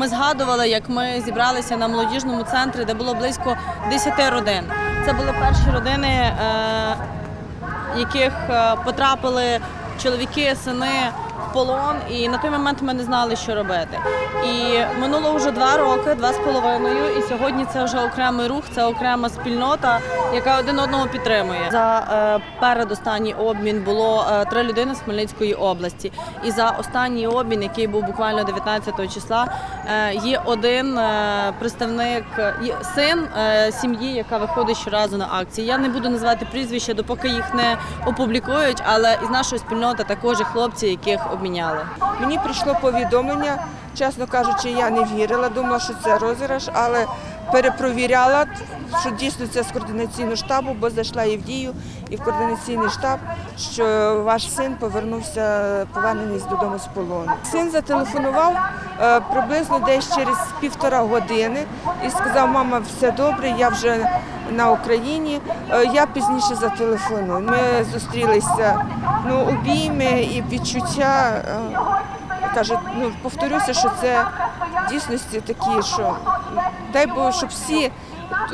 ми згадували, як ми зібралися на молодіжному центрі, де було близько 10 родин. Це були перші родини, е, яких е, потрапили чоловіки, сини в полон, і на той момент ми не знали, що робити. І минуло вже два роки, два з половиною, і сьогодні це вже окремий рух, це окрема спільнота, яка один одного підтримує. За е, передостанній обмін було е, три людини з Хмельницької області. І за останній обмін, який був буквально 19 числа, е, є один представник, син сім'ї, яка виходить щоразу на акції. Я не буду називати прізвища, допоки їх не опублікують, але із нашої спільноти також є хлопці, яких обміняли. Мені прийшло повідомлення, чесно кажучи, я не вірила, думала, що це розіграш, але перепровіряла, що дійсно це з координаційного штабу, бо зайшла і в дію, і в координаційний штаб, що ваш син повернувся, повернений додому з полону. Син зателефонував приблизно десь через півтора години і сказав, мама, все добре, я вже на Україні, е, я пізніше зателефоную. Ми зустрілися ну, обійми і відчуття. е, Каже, ну повторюся, що це в дійсності такі, що дай Бог, щоб всі,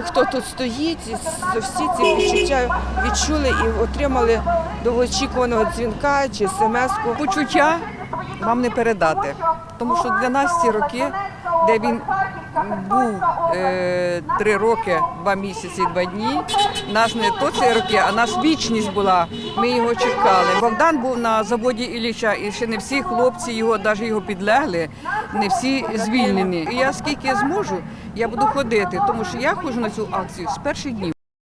хто тут стоїть, всі ці відчуття відчули і отримали довгоочікуваного дзвінка чи смс-ку. почуття вам не передати. Тому що для нас ці роки, де він був е, три роки, два місяці, два дні, нас не то ці роки, а нас вічність була. Ми його чекали. Богдан був на заводі Ілліча, і ще не всі хлопці його, навіть його підлегли, не всі звільнені. І я скільки зможу, я буду ходити, тому що я ходжу на цю акцію з перших днів.